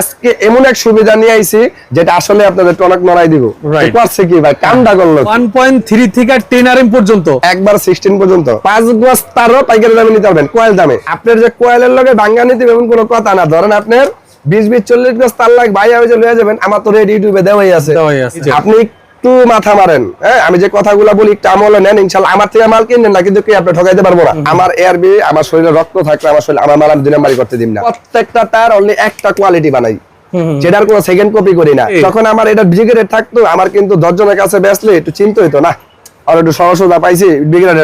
আজকে এমন এক সুবিধা নিয়ে আইছি যেটা আসলে আপনাদের টনক নড়াই দিব। পারছে কি ভাই? কামটা করল কি? ওয়ান পয়েন্ট থ্রি থেকে 10 আর এম পর্যন্ত। একবার সিক্সটিন পর্যন্ত। পাঁচ গজ তারও পাইকারি দামে নিতে পারবেন কয়েল দামে। আপনার যে কয়েলের লগে ভাঙ্গা নিতে এমন কোনো কথা না। ধরেন আপনার বিশ বিশ চল্লিশ গজ তার লাগ ভাই আমি যে লয়ে যাবেন আমার তো রেড ইউটিউবে দেওয়াই আছে। আপনি একটু মাথা মারেন। হ্যাঁ আমি যে কথাগুলো বলি একটু আমলে নেন ইনশাল্লাহ। আমার থেকে মাল কিনেন না কিন্তু কি আপনি ঠকাইতে পারব না? আমার এয়ারবি আমার শরীরে রক্ত থাকলে আমার শরীরে আমার মাল আমি দুই নাম্বারই করতে দিন না। প্রত্যেকটা তার অনলি একটা কোয়ালিটি বানাই। যেটার কোনো সেকেন্ড কপি করি না। যখন আমার এটা ব্রিগেডের থাকতো আমার কিন্তু দশজনের কাছে বেসলে একটু চিন্তা হইতো না আর একটু সহসতা পাইছি ব্রিগেডের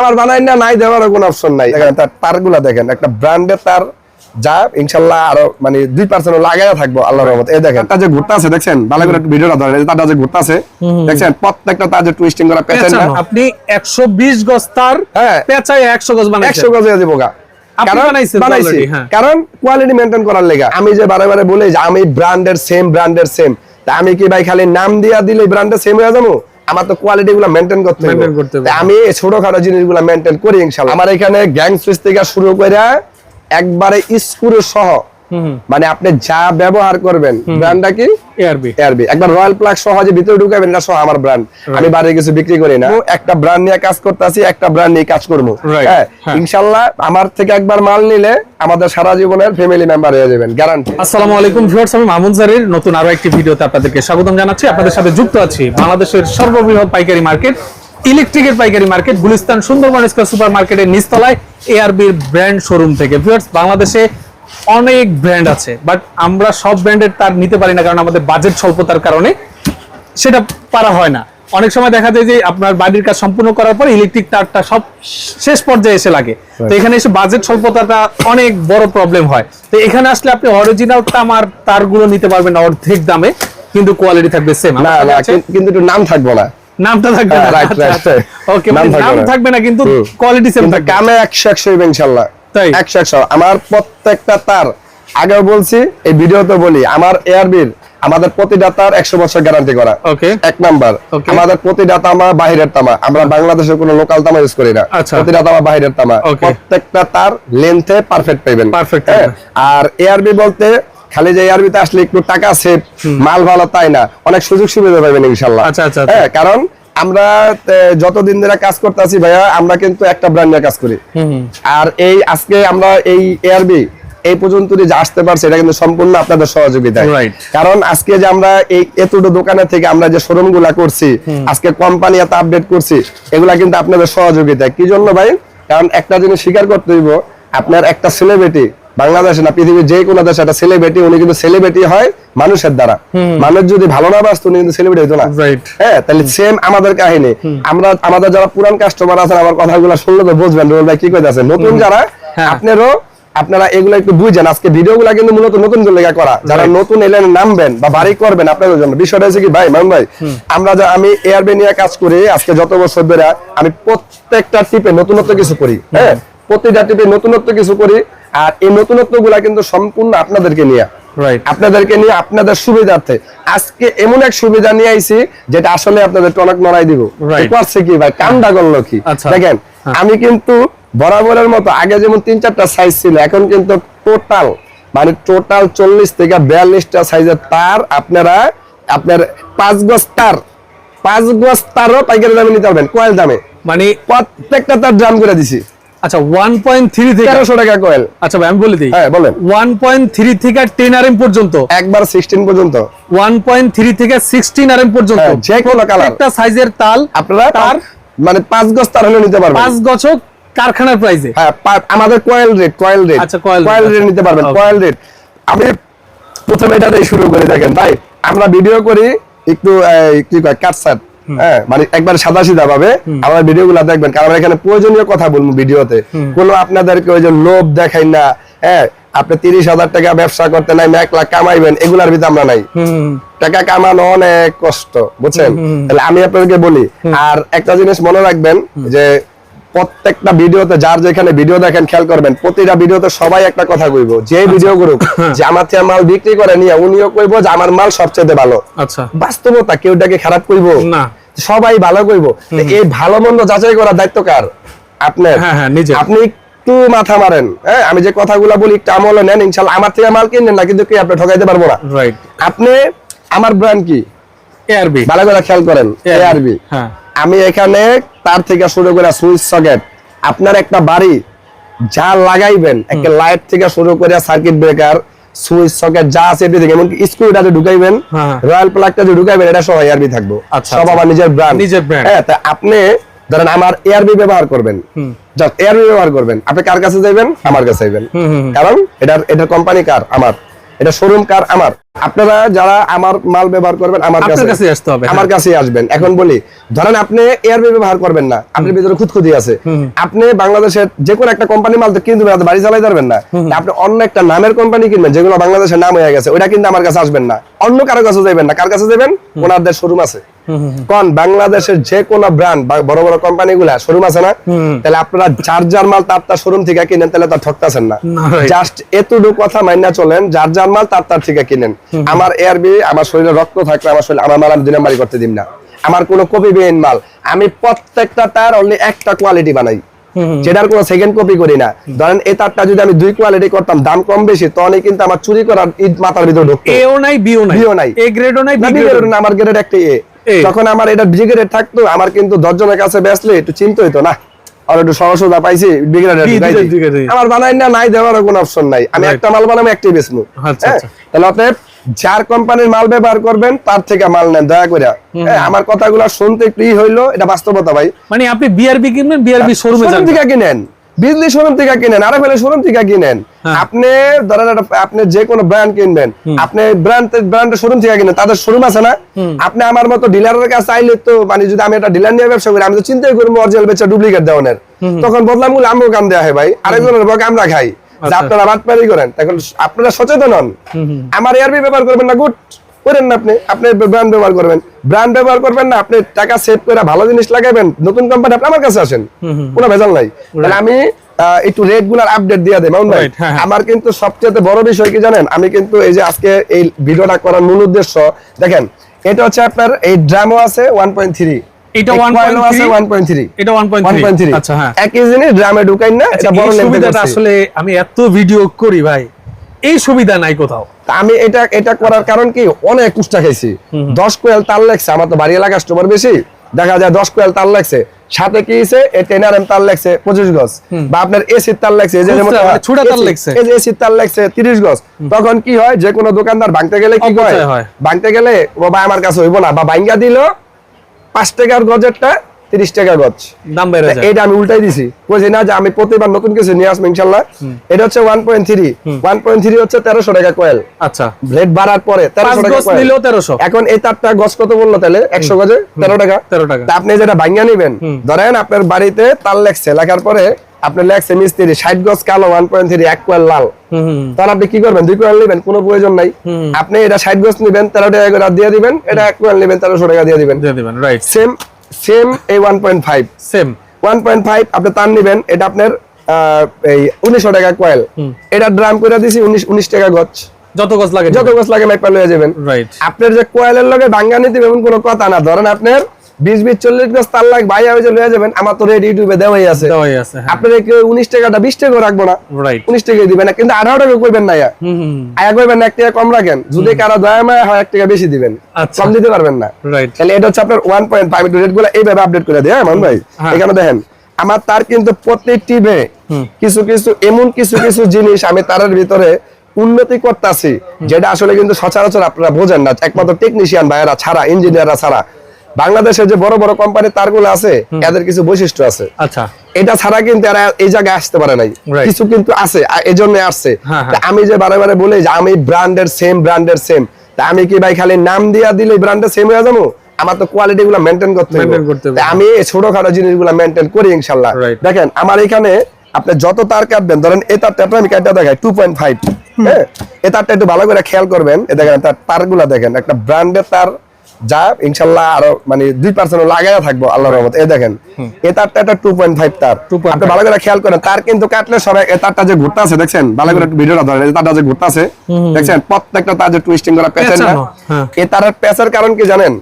আমার বানাই না নাই দেওয়ার কোনো অপশন নাই। তার তারগুলা দেখেন একটা ব্র্যান্ডের তার যা ইনশাল্লাহ আরও মানে দুই পার্সেন্ট লাগাই থাকব আল্লাহর রহমত। এই দেখেন তার যে ঘুরতে আছে দেখছেন? ভালো করে একটু ভিডিওটা ধরেন এই যে ঘুরতে আছে দেখছেন? প্রত্যেকটা তার যে টুইস্টিং করা পেঁচানো। আপনি একশো বিশ গজ তার হ্যাঁ। পেঁচায় একশো গজ বানাইছেন। একশো গজে দিব গা। কারণ হ্যাঁ। কোয়ালিটি মেনটেন করার লেগা। আমি যে বারে বারে বলি যে আমি ব্র্যান্ডের সেম ব্র্যান্ডের সেম তা আমি কি ভাই খালি নাম দিয়া দিলে ব্র্যান্ডের সেম হয়ে যাব? আমার তো কোয়ালিটি গুলো মেনটেন করতে হবে করতে হবে। তা আমি ছোটখাটো জিনিসগুলো মেনটেন করি ইনশাআল্লাহ আমার এখানে গ্যাং সুইচ থেকে শুরু করে একবারে স্ক্রু সহ। মানে আপনি যা ব্যবহার করবেন ব্র্যান্ডটা কি? এআরবি একবার রয়্যাল প্লাগ সহ যে ভিতরে ঢুকাবেন না সহ আমার ব্র্যান্ড আমি বাইরে কিছু বিক্রি করি না। একটা ব্র্যান্ড নিয়ে কাজ করতেছি একটা ব্র্যান্ড নিয়ে কাজ করব। হ্যাঁ? হ্যাঁ। ইনশাল্লাহ আমার থেকে একবার মাল নিলে আমাদের সারা জীবনের ফ্যামিলি মেম্বার হয়ে যাবেন গ্যারান্টি আসসালামু আলাইকুম ভিউয়ার্স আমি মামুন জারির। নতুন আরও একটি ভিডিওতে আপনাদেরকে স্বাগতম জানাচ্ছি। আপনাদের সাথে যুক্ত আছি বাংলাদেশের সর্ববৃহৎ পাইকারি মার্কেট ইলেকট্রিকের পাইকারি market Gulistan Sundarban square super মার্কেটের নিচতলায় এআরবির ব্র্যান্ড শোরুম থেকে। ভিউয়ার্স বাংলাদেশে অনেক ব্র্যান্ড আছে বাট আমরা সব ব্র্যান্ডের তার নিতে পারি না কারণ আমাদের বাজেট স্বল্পতার কারণে সেটা পারা হয় না। অনেক সময় দেখা যায় যে আপনার বাড়ির কাজ সম্পূর্ণ করার পর ইলেকট্রিক তারটা সব শেষ পর্যায়ে এসে লাগে। তো এখানে এসে বাজেট স্বল্পতাটা অনেক বড় প্রবলেম হয়। তো এখানে আসলে আপনি অরিজিনাল তামার তারগুলো নিতে পারবেন অর্ধেক দামে কিন্তু কোয়ালিটি থাকবে সেম না না কিন্তু একটু নাম থাকব না। নামটা থাকবে right, right. ওকে নাম থাকবে না। কিন্তু কোয়ালিটি সেম থাকবে কামে একশো একশো হইবে ইনশাল্লাহ তাই? একশো একশো আমার প্রত্যেকটা তার আগেও বলছি এই ভিডিওতে বলি আমার এয়ারবির আমাদের প্রতিটা তার একশো বছর গ্যারান্টি করা ওকে এক নাম্বার. আমাদের প্রতিটা তামা বাহিরের তামা আমরা বাংলাদেশের কোনো লোকাল তামা ইউজ করি না আচ্ছা। প্রতিটা তামা বাহিরের তামা. প্রত্যেকটা তার লেন্থে পারফেক্ট পাইবেন হ্যাঁ? পাবেন। আর এআরবি বলতে খালি যে এআরবি তে আসলে একটু টাকা সেভ মাল ভালো তাই না অনেক সুযোগ সুবিধা পাবেন ইনশাল্লাহ আচ্ছা, আচ্ছা। হ্যাঁ কারণ আমরা যতদিন ধরে কাজ করতেছি ভাইয়া আমরা কিন্তু একটা ব্র্যান্ড নিয়ে কাজ করি। আর এই আজকে আমরা এই এআরবি এই পর্যন্ত যে আসতে পারছি এটা কিন্তু সম্পূর্ণ আপনাদের Right. কারণ আজকে যে আমরা এই এতটুকু দোকানে থেকে আমরা যে শোরুমগুলা করছি আজকে কোম্পানি এত আপডেট করছি এগুলা কিন্তু আপনাদের সহযোগিতায়। কি জন্য ভাই? কারণ একটা জিনিস স্বীকার করতে হইব আপনার একটা সেলিব্রিটি বাংলাদেশে না পৃথিবীর যে কোনো দেশে একটা সেলিব্রিটি উনি কিন্তু সেলিব্রিটি হয় মানুষের দ্বারা। মানুষ যদি ভালো না বাসতো উনি কিন্তু সেলিব্রিটি হতো না. হ্যাঁ তাহলে সেম আমাদের কাহিনী। আমরা আমাদের যারা পুরান কাস্টমার আছেন আমার কথাগুলো শুনলে তো বুঝবেন রোল ভাই কি কইতাছে? নতুন যারা হ্যাঁ। আপনারও আপনারা এগুলো একটু বুঝেন। আজকে ভিডিওগুলো কিন্তু মূলত নতুন লেখা করা। যারা নতুন এলেন নামবেন বা বাড়ি করবেন আপনাদের জন্য। বিষয়টা হচ্ছে কি ভাই মান ভাই? আমরা যা আমি এয়ারবে নিয়ে কাজ করি আজকে যত বছর ধরে আমি প্রত্যেকটা টিপে নতুনত্ব কিছু করি। হ্যাঁ প্রতিটা টিপে নতুনত্ব কিছু করি। আর এই নতুনত্বগুলা কিন্তু সম্পূর্ণ আপনাদেরকে নিয়ে। আপনাদেরকে নিয়ে আপনাদের সুবিধার্থে। আজকে এমন এক সুবিধা নিয়ে আইছি যেটা আসলে আপনাদের টনক নড়াই দিব. করছে কি ভাই? কামটা করল কি? আচ্ছা। দেখেন আমি কিন্তু বরাবরের মতো আগে যেমন তিন চারটা সাইজ ছিল এখন কিন্তু টোটাল মানে টোটাল চল্লিশ থেকে বিয়াল্লিশটা সাইজের তার আপনারা আপনার পাঁচ গজ তার পাঁচ গজ তারও পাইকারি দামে নিতে পারবেন কয়েল দামে। মানে প্রত্যেকটা তার দাম করে দিছি। আচ্ছা থেকে তেরোশো টাকা কয়েল আচ্ছা ভাই আমি বলে দিই। হ্যাঁ বলেন। থেকে পর্যন্ত। একবার পর্যন্ত। থেকে পর্যন্ত। হ্যাঁ, যে কোনো কালার একটা সাইজের তাল আপনারা তার মানে পাঁচ গজ তার হলে নিতে পারবেন। কারখানার প্রাইসে হ্যাঁ আমাদের কয়েল রেট কয়েল রেট আচ্ছা, কয়েল রেট আচ্ছা। নিতে পারবেন Okay. কয়েল রেট আমি প্রথমে এটা দিয়ে শুরু করে দেখেন ভাই আমরা ভিডিও করি একটু কি কয় কাটসাট হ্যাঁ মানে একবার সাদা সিধা পাবে আমার ভিডিও গুলা দেখবেন কারণ এখানে প্রয়োজনীয় কথা বলব ভিডিওতে। কোনো আপনাদেরকে ওই যে লোভ দেখাই না হ্যাঁ আপনি তিরিশ হাজার টাকা ব্যবসা করতে নাই এক লাখ কামাইবেন এগুলার ভিতরে আমরা নাই। টাকা কামানো অনেক কষ্ট বুঝছেন? তাহলে আমি আপনাদেরকে বলি আর একটা জিনিস মনে রাখবেন যে প্রত্যেকটা ভিডিওতে যার যেখানে ভিডিও দেখেন খেয়াল করবেন প্রতিটা ভিডিওতে সবাই একটা কথা কইব। যে ভিডিও করুক যে আমার থেকে মাল বিক্রি করে নিয়ে উনিও কইব যে আমার মাল সবচেয়ে ভালো। আচ্ছা। বাস্তবতা কেউটাকে খারাপ কইব? না। সবাই ভালো কইব। এই ভালো মন্দ যাচাই করার দায়িত্ব কার? আপনার। হ্যাঁ, হ্যাঁ। আপনি একটু মাথা মারেন হ্যাঁ? আমি যে কথাগুলো বলি একটু আমলে নেন ইনশাল্লাহ আমার থেকে মাল কিনেন না কিন্তু কি আপনি ঠকাইতে পারব না। রাইট আপনি আমার ব্র্যান্ড কি? এআরবি ভালো করে খেয়াল করেন এআরবি হ্যাঁ। আমি এখানে তার থেকে শুরু করে সুইচ সকেট আপনার একটা বাড়ি যা লাগাইবেন একটা লাইট থেকে শুরু করে সার্কিট ব্রেকার সুইচ সকেট যা আছে এভরিথিং এমনকি স্ক্রুটা যে ঢুকাইবেন হ্যাঁ। রয়্যাল প্লাগটা যে ঢুকাইবেন এটা সহ এআরবি থাকব। আচ্ছা, সব আচ্ছা। আমার নিজের ব্র্যান্ড নিজের brand। হ্যাঁ তা আপনি ধরেন আমার ব্যবহার করবেন। জাস্ট ব্যবহার করবেন। আপনি কার কাছে আমার কাছে। কারণ এটার এটার কোম্পানি কার আমার। এটা শোরুম কার আমার। আপনারা যারা আমার মাল ব্যবহার করবেন আমার কাছে আসতে হবে, হ্যাঁ। আমার কাছেই আসবেন। এখন বলি ধরেন আপনি এয়ারবি ব্যবহার করবেন না আপনার ভিতরে খুদখুদি আছে। আপনি বাংলাদেশের যে কোনো একটা কোম্পানি মাল তো কিনতে পারবেন, বাড়ি চালাই পারবেন না। আপনি অন্য একটা নামের কোম্পানি কিনবেন যেগুলো বাংলাদেশের নাম হয়ে গেছে ওটা কিন্তু আমার কাছে আসবেন না। অন্য কারও কাছে যাবেন না। কার কাছে যাবেন ওনাদের শোরুম আছে। কোন বাংলাদেশের যে কোনো ব্র্যান্ড বড় বড় কোম্পানি গুলা শোরুম আছে না? তাহলে আপনারা যার যার মাল তার তার শোরুম থেকে কিনেন তাহলে তার ঠকতেছেন না. জাস্ট এতটুকু কথা মাইনা চলেন যার যার মাল তার তার থেকে কিনেন। আমার এয়ারবি আমার শরীরে রক্ত থাকলে আমার শরীরে আমার মাল আমি দুই করতে দিন না। আমার কোনো কপি বিহীন মাল। আমি প্রত্যেকটা তার অনলি একটা কোয়ালিটি বানাই। যেটার কোনো সেকেন্ড কপি করি না। ধরেন এই তারটা যদি আমি দুই কোয়ালিটি করতাম দাম কম বেশি তখনই কিন্তু আমার চুরি করার ঈদ মাথার ভিতরে ঢুকতো। এও নাই বিও নাই। বিও নাই। এ গ্রেডও নাই বি গ্রেডও না, আমার গ্রেড একটা এ A যখন আমার এটা বি গ্রেড থাকতো আমার কিন্তু দশজনের কাছে বেসলে একটু চিন্তা হইতো না আর একটু সহজ সোজা পাইছি। আমার বানাই না নাই দেওয়ার কোনো অপশন নাই। আমি একটা মাল বানাবো একটাই বেচবো আচ্ছা, হ্যাঁ? আচ্ছা। তাহলে অতএব যার কোম্পানির মাল ব্যবহার করবেন তার থেকে মাল নেন দয়া করে হ্যাঁ, আমার কথাগুলো শুনতে একটু হইল এটা বাস্তবতা ভাই। মানে আপনি বিআরবি কিনবেন বিআরবি শোরুমে থেকে কিনেন বিজলি শোরুম থেকে কিনেন আরে ফেলে শোরুম থেকে কিনেন। হ্যাঁ। আপনি ধরেন আপনি যে কোনো ব্র্যান্ড কিনবেন আপনি ব্র্যান্ড ব্র্যান্ডের শোরুম থেকে কিনেন তাদের শোরুম আছে না? আপনি আমার মতো ডিলারের কাছে আইলে তো মানে যদি আমি একটা ডিলার নিয়ে ব্যবসা করি আমি তো চিন্তাই করব অরিজিনাল বেচা ডুপ্লিকেট দেওয়ানের। তখন বদলামগুলো আমিও কাম দেওয়া হয় ভাই আরেকজনের বকে আমরা খাই। যে আচ্ছা। আপনারা বাটপারি করেন তখন আপনারা সচেতন হন। আমার এয়ারবি ব্যবহার করবেন না গুড। করেন না আপনি আপনি ব্র্যান্ড ব্যবহার করবেন। ব্র্যান্ড ব্যবহার করবেন না আপনি টাকা সেভ করে ভালো জিনিস লাগাবেন নতুন কোম্পানি আপনি আমার কাছে আসেন। কোনো ভেজাল নাই। তাহলে আমি একটু রেটগুলার আপডেট দিয়ে দেয় মাউন ভাই। হ্যাঁ, হ্যাঁ। আমার কিন্তু সবচেয়ে বড় বিষয় কি জানেন? আমি কিন্তু এই যে আজকে এই ভিডিওটা করার মূল উদ্দেশ্য দেখেন এটা হচ্ছে আপনার এই ড্রামও আছে ওয়ান পয়েন্ট থ্রি এটা 1.3 ওয়ান পয়েন্ট থ্রি এটা 1.3 আচ্ছা হ্যাঁ। একই জিনিস ড্রামে ঢুকাই না আচ্ছা, এটা বড় এই length এ সুবিধাটা আসলে আমি এত ভিডিও করি ভাই এই সুবিধা নাই কোথাও। আমি এটা এটা করার কারণ কি? অনেক কুষ্টা খাইছি। দশ কোয়েল তার লাগছে আমার তো বাড়ি এলাকা কাস্টমার বেশি। দেখা যায় দশ কোয়েল তার লাগছে। সাথে কি হইছে? এই টেন এম তার লাগছে পঁচিশ গজ। বা আপনার এসি তার লাগছে এই যে মানে তার লাগছে। এই এসি তার লাগছে তিরিশ গজ। তখন কি হয়? যে কোনো দোকানদার ভাঙতে গেলে কি হয়। ভাঙতে গেলে ও ভাই আমার কাছে হইব না বা দিল পাঁচ টাকার গজেরটা তিরিশ টাকা গজ। দাম বেড়ে যায়। এটা আমি উল্টাই দিছি। বুঝি না যে আমি প্রতিবার নতুন কিছু নিয়ে আসব ইনশাল্লাহ। এটা হচ্ছে one point three one point three হচ্ছে তেরোশো টাকা কোয়েল আচ্ছা। ব্লেড বাড়ার পরে তেরোশো টাকা। নিলেও তেরোশো। এখন এই তারটা গজ কত বলল তাহলে? একশো গজে তেরো টাকা। 13 টাকা। আপনি যেটা ভাঙ্গা নিবেন ধরেন আপনার বাড়িতে তার লেখছে লেখার পরে আপনি লেখছে মিস্ত্রি ষাট গজ কালো ওয়ান পয়েন্ট থ্রি এক কোয়েল লাল। তাহলে আপনি কি করবেন? দুই কোয়েল নিবেন কোনো প্রয়োজন নাই। আপনি এটা ষাট গজ নিবেন তেরো টাকা করে দিয়ে দিবেন এটা এক কোয়েল নিবেন তেরোশো টাকা দিয়ে দিবেন। রাইট সেম সেম এই one point five same one point five আপনি তার নিবেন এটা আপনার এই উনিশশো টাকা কয়েল। এটা ড্রাম করে দিছি উনিশ উনিশ টাকা গজ। যত গজ লাগে যত গছ লাগে মাইপা লয়ে যাবেন। রাইট আপনার যে কোয়েলের লগে ভাঙ্গা নিতে এমন কোনো কথা না। ধরেন আপনার বিশ বিশ চল্লিশ গছ তার লাগ ভাই হয়ে লয়ে যাবেন। আমার তো রেড ইউটিউবে দেওয়াই আছে। দেওয়াই আছে হ্যাঁ। আপনার কেউ উনিশ টাকাটা বিশ টাকা রাখব না। রাইট উনিশ টাকা দিবেন না কিন্তু আঠারো টাকা কইবেন না আয়া। কইবেন না এক টাকা কম রাখেন। যদি কারও দয়া মায়া হয় এক টাকা বেশি দিবেন। আচ্ছা। কম দিতে পারবেন না। রাইট তাহলে এটা হচ্ছে আপনার ওয়ান পয়েন্ট ফাইভ রেটগুলো এইভাবে আপডেট করে দেয় মান ভাই? হ্যাঁ। এখানে দেখেন আমার তার কিন্তু প্রত্যেকটি বে কিছু কিছু এমন কিছু কিছু জিনিস আমি তারের ভিতরে উন্নতি করতেছি যেটা আসলে কিন্তু সচরাচর আপনারা বোঝেন না। একমাত্র টেকনিশিয়ান ভাইয়েরা ছাড়া ইঞ্জিনিয়াররা ছাড়া। বাংলাদেশের যে বড় বড় কোম্পানির তারগুলো আছে এদের কিছু বৈশিষ্ট্য আছে। আচ্ছা। এটা ছাড়া কিন্তু এরা এই জায়গায় আসতে পারে নাই। কিছু কিন্তু আছে এই জন্য আসছে। হ্যাঁ, হ্যাঁ। আমি যে বারে বারে বলি যে আমি ব্র্যান্ডের সেম ব্র্যান্ডের সেম তা আমি কি ভাই খালি নাম দিয়া দিলে ব্র্যান্ডের সেম হয়ে যাব? আমার তো কোয়ালিটি গুলো মেনটেন করতে হবে আমি ছোটখাটো জিনিসগুলো মেনটেন করি ইনশাল্লাহ। দেখেন আমার এখানে আপনি যত তার কাটবেন ধরেন এই তারটা আমি কাটটা দেখাই টু পয়েন্ট ফাইভ হ্যাঁ? এই তারটা একটু ভালো করে খেয়াল করবেন। এ দেখেন তার তারগুলা দেখেন একটা ব্র্যান্ডের তার যা ইনশাল্লাহ আরও মানে দুই পার্সেন্ট লাগাইয়া থাকব আল্লাহর রহমত। এই দেখেন এই তারটা একটা টু পয়েন্ট ফাইভ তার। 2.5 আপনি ভালো করে খেয়াল করেন তার কিন্তু কাটলে সবাই এই তারটা যে ঘুরতে আছে দেখছেন? ভালো করে একটু ভিডিওটা ধরেন তারটা যে ঘুরতে আছে দেখছেন? প্রত্যেকটা তার যে টুইস্টিং করা পেঁচেন না হ্যাঁ। তারের পেঁচার কারণ কি জানেন?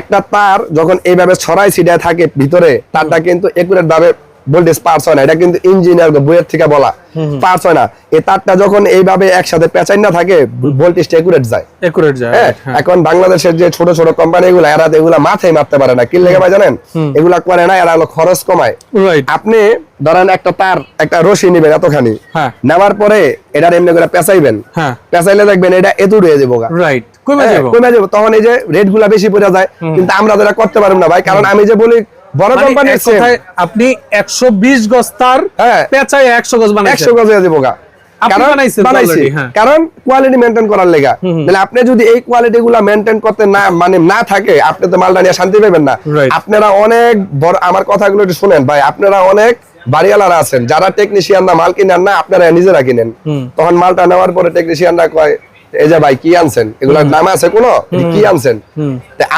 একটা তার যখন এইভাবে ছড়াই ছিটায় থাকে ভিতরে তারটা কিন্তু একুরেট ভাবে ভোল্টেজ পার্স হয় না এটা কিন্তু ইঞ্জিনিয়ার বইয়ের থেকে বলা। পার্স হয় না। এই তারটা যখন এইভাবে একসাথে পেঁচাই না থাকে ভোল্টেজটা একুরেট যায়। একুরেট যায় হ্যাঁ, হ্যাঁ। এখন বাংলাদেশের যে ছোট ছোট কোম্পানি গুলো এরা এগুলা মাথায় মারতে পারে না। কি লেগে ভাই জানেন? এগুলা করে না এরা হলো খরচ কমায়। রাইট আপনি ধরেন একটা তার একটা রশি নিবেন এতখানি। হ্যাঁ। নেওয়ার পরে এটা এমনি করে পেঁচাইবেন। হ্যাঁ। পেঁচাইলে দেখবেন এটা এত রয়ে যাব। রাইট কমে যাব। কমে যাব। তখন এই যে রেটগুলা বেশি পড়ে যায় কিন্তু আমরা এটা করতে পারব না ভাই। কারণ আমি যে বলি বড় কোম্পানি কথায় আপনি 120 গজ তার হ্যাঁ। পেঁচায় 100 গজ বানাইছেন। একশো গজ হয়ে যাব গা। কারণ হ্যাঁ। কোয়ালিটি মেনটেন করার লেগা। তাহলে আপনি যদি এই কোয়ালিটি গুলা মেনটেন করতে না মানে না থাকে আপনি তো মালটা নিয়ে শান্তি পাবেন না। আপনারা অনেক বড় আমার কথাগুলো একটু শুনেন ভাই। আপনারা অনেক বাড়িওয়ালারা আছেন। যারা টেকনিশিয়ানরা মাল কিনেন না আপনারা নিজেরা কিনেন। তখন মালটা নেওয়ার পরে টেকনিশিয়ানরা কয় এই যে ভাই কি আনছেন? এগুলোর নাম আছে কোনো? কি আনছেন?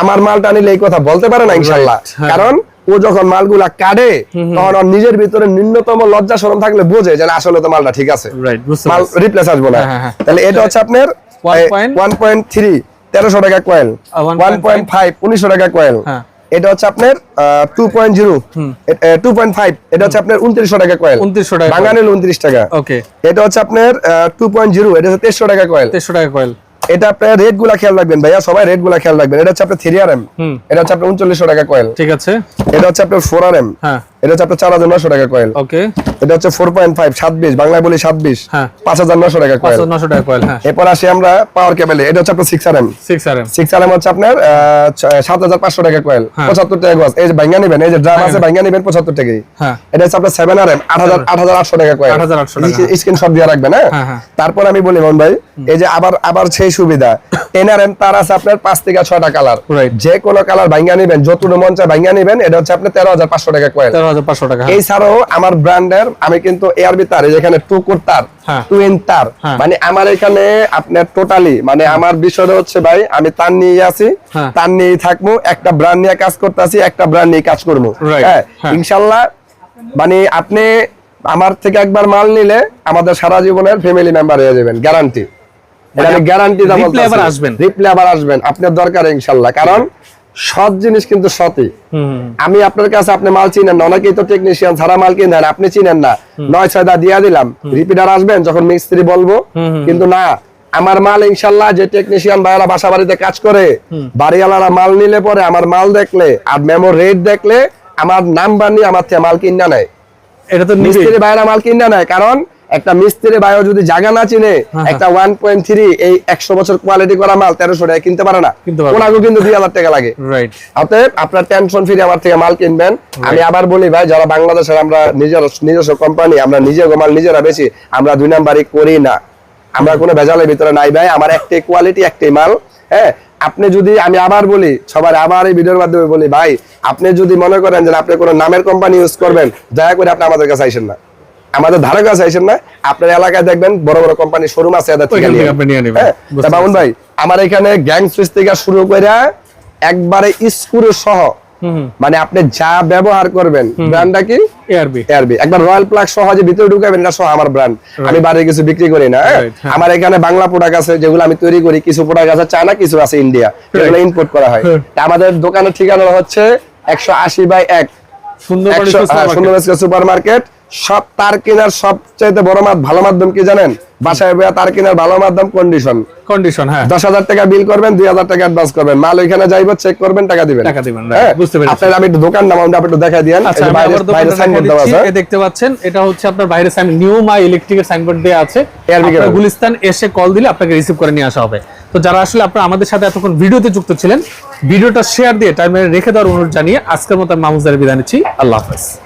আমার মালটা নিলে এই কথা বলতে পারে না ইনশাল্লাহ। হ্যাঁ। কারণ ও যখন মালগুলা কাটে তখন ওর নিজের ভিতরে ন্যূনতম লজ্জা শরম থাকলে বোঝে যে আসলে তো মালটা ঠিক আছে। মাল রিপ্লেস আসব না। হ্যাঁ, হ্যাঁ, হ্যাঁ। তাহলে এটা হচ্ছে আপনার ওয়ান পয়েন্ট থ্রি তেরোশো টাকা কয়েল ওয়ান পয়েন্ট ফাইভ উনিশশো টাকা কয়েল। এটা হচ্ছে আপনার two point zero two point five এটা হচ্ছে আপনার উনত্রিশশো টাকা কয়েল 2900 টাকা বাঙালি উনত্রিশ টাকা। ওকে এটা হচ্ছে আপনার টু পয়েন্ট জিরো এটা হচ্ছে তেইশশো টাকা কয়েল 300 টাকা কয়েল এটা আপনার রেটগুলা খেয়াল রাখবেন ভাইয়া সবাই রেটগুলা খেয়াল রাখবেন। এটা হচ্ছে আপনার থ্রি আর এম এটা হচ্ছে আপনার উনচল্লিশশো টাকা কয়েল ঠিক আছে। এটা হচ্ছে আপনার ফোর আর এম হ্যাঁ। এটা হচ্ছে আপনার চার হাজার নশো টাকা কয়েল ওকে এটা হচ্ছে ফোর পয়েন্ট ফাইভ বাংলায় বলি হ্যাঁ। পাঁচ হাজার নশো টাকা কয়েল 5900 টাকা কয়েল হ্যাঁ। এরপর আসি আমরা পাওয়ার কেবলে এটা হচ্ছে আপনার six R M 6 RM six R M হচ্ছে আপনার সাত হাজার পাঁচশো টাকা কয়েল হ্যাঁ। পঁচাত্তর টাকা গজ এই যে ভাঙ্গা নেবেন এই যে ড্রাম আছে ভাঙ্গা নেবেন পঁচাত্তর টাকাই। এটা হচ্ছে আপনার সেভেন আর এম আট হাজার আট হাজার আটশো টাকা কয়েল 8,800 টাকা। স্ক্রিনশট দিয়ে রাখবেন হ্যাঁ। তারপর আমি বলি মোহন ভাই এই যে আবার আবার সেই সুবিধা। টেন আর এম তার আছে আপনার পাঁচ থেকে ছয়টা কালার. যে কোনো কালার ভাঙ্গা নেবেন যতটুকু মন চায় ভাঙ্গা নেবেন এটা হচ্ছে আপনার তেরো হাজার পাঁচশো টাকা কয়েল 13500 টাকা হ্যাঁ। এই ছাড়াও আমার ব্র্যান্ডের আমি কিন্তু এআরবি তার যেখানে টুকুর তার হ্যাঁ। টুইন তার হ্যাঁ। মানে আমার এখানে আপনার টোটালি মানে আমার বিষয়টা হচ্ছে ভাই আমি তার নিয়ে আছি। তার নিয়েই থাকব একটা ব্র্যান্ড নিয়ে কাজ করতেছি একটা ব্র্যান্ড নিয়ে কাজ করব হ্যাঁ। ইনশাল্লাহ মানে আপনি আমার থেকে একবার মাল নিলে আমাদের সারা জীবনের ফ্যামিলি মেম্বার হয়ে যাবেন গ্যারান্টি এটা আমি গ্যারান্টি আসবেন। রিপ্লে আবার আসবেন আপনার দরকার ইনশাল্লাহ কারণ সৎ জিনিস কিন্তু সতই। আমি আপনার কাছে আপনি মাল চিনেন না অনেকেই তো টেকনিশিয়ান ছাড়া মাল কিনেন আপনি চিনেন না। নয় ছয় দা দিয়া দিলাম। রিপিটার আসবেন যখন মিস্ত্রি বলব। কিন্তু না আমার মাল ইনশাল্লাহ যে টেকনিশিয়ান ভাইরা বাসা বাড়িতে কাজ করে বাড়িওয়ালারা মাল নিলে পরে আমার মাল দেখলে আর মেমো রেট দেখলে আমার নাম্বার নিয়ে আমার থেকে মাল কিনা নেয়। এটা তো মিস্ত্রি ভাইরা মাল কিনা নেয় কারণ একটা মিস্ত্রি ভাইও যদি জায়গা না চিনে হ্যাঁ, একটা ওয়ান পয়েন্ট থ্রি এই একশো বছর কোয়ালিটি করা মাল তেরোশো টাকা কিনতে পারে না। ওনাকেও কিন্তু দুই হাজার টাকা লাগে। অতএব আপনার টেনশন ফ্রি আমার থেকে মাল কিনবেন। আমি আবার বলি ভাই যারা বাংলাদেশের আমরা নিজের নিজস্ব কোম্পানি আমরা নিজে মাল নিজেরা বেশি আমরা দুই নাম্বারই করি না। আমরা কোনো ভেজালের ভিতরে নাই ভাই আমার একটাই কোয়ালিটি একটাই মাল। হ্যাঁ আপনি যদি আমি আবার বলি সবার আবার এই ভিডিওর মাধ্যমে বলি ভাই আপনি যদি মনে করেন যে আপনি কোনো নামের কোম্পানি ইউজ করবেন দয়া করে আপনি আমাদের কাছে আইসেন না। আমাদের ধারে কাছে আইসেন না? আপনার এলাকায় দেখবেন বড় বড় কোম্পানি শোরুম আছে এদের থেকে নিয়ে। হ্যাঁ, ভাই আমার এখানে গ্যাং সুইচ থেকে শুরু করে একবারে স্ক্রু সহ মানে আপনি যা ব্যবহার করবেন ব্র্যান্ডটা কি? একবার রয়্যাল প্লাগ সহ যে ভিতরে ঢুকাবেন এটা সহ আমার ব্র্যান্ড আমি বাইরে কিছু বিক্রি করি না হ্যাঁ? হ্যাঁ। আমার এখানে বাংলা প্রোডাক্ট আছে যেগুলো আমি তৈরি করি কিছু প্রোডাক্ট আছে চায়না কিছু আছে ইন্ডিয়া যেগুলো ইম্পোর্ট করা হয়। তা আমাদের দোকানের ঠিকানা হচ্ছে একশো আশি বাই এক। সুন্দর সুপার মার্কেট সব তার কেনার সবচাইতে বড় মাত ভালো মাধ্যম কি জানেন? বাসায় বইয়া তার কেনার ভালো মাধ্যম কন্ডিশন কন্ডিশন হ্যাঁ। দশ হাজার টাকা বিল করবেন দুই হাজার টাকা অ্যাডভান্স করবেন। মাল ওইখানে যাইব চেক করবেন টাকা দিবেন। টাকা দিবেন, হ্যাঁ? বুঝতে পেরেছি। আপনার আমি একটু দোকান নাম আপনি একটু দেখাই আচ্ছা বাইরে- সাইনবোর্ড দেওয়া আছে। দেখতে পাচ্ছেন এটা হচ্ছে আপনার বাইরে সাইন নিউ মা ইলেকট্রিকের সাইনবোর্ড দেওয়া আছে। আপনার গুলিস্তান এসে কল দিলে আপনাকে রিসিভ করে নিয়ে আসা হবে। তো যারা আসলে আপনারা আমাদের সাথে এতক্ষণ ভিডিওতে যুক্ত ছিলেন ভিডিওটা শেয়ার দিয়ে টাইমে রেখে দেওয়ার অনুরোধ জানিয়ে আজকের মতো আমি মাহমুদারে বিদায় নিচ্ছি। আল্লাহ হাফেজ।